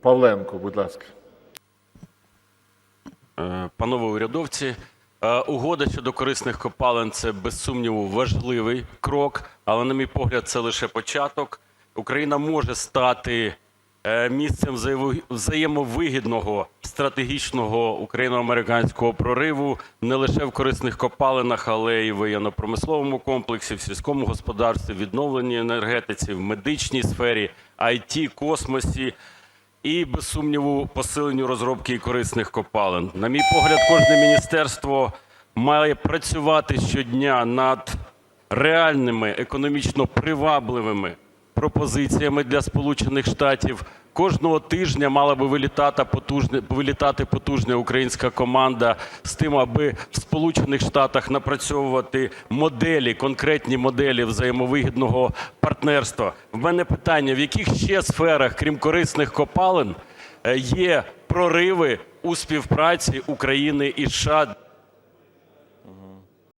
Павленко, будь ласка. Е, Панове урядовці, е, угода щодо корисних копалин – це, без сумніву, важливий крок, але, на мій погляд, це лише початок. Україна може стати е, місцем взаємовигідного стратегічного україно-американського прориву не лише в корисних копалинах, але й в воєнно-промисловому комплексі, в сільському господарстві, відновленій енергетиці, в медичній сфері, IT, космосі і, без сумніву, посиленню розробки корисних копалин. На мій погляд, кожне міністерство має працювати щодня над реальними економічно привабливими пропозиціями для Сполучених Штатів. Кожного тижня мала би вилітати потужна, вилітати потужна українська команда з тим, аби в Сполучених Штатах напрацьовувати моделі, конкретні моделі взаємовигідного партнерства. В мене питання: в яких ще сферах, крім корисних копалин, е, є прориви у співпраці України і США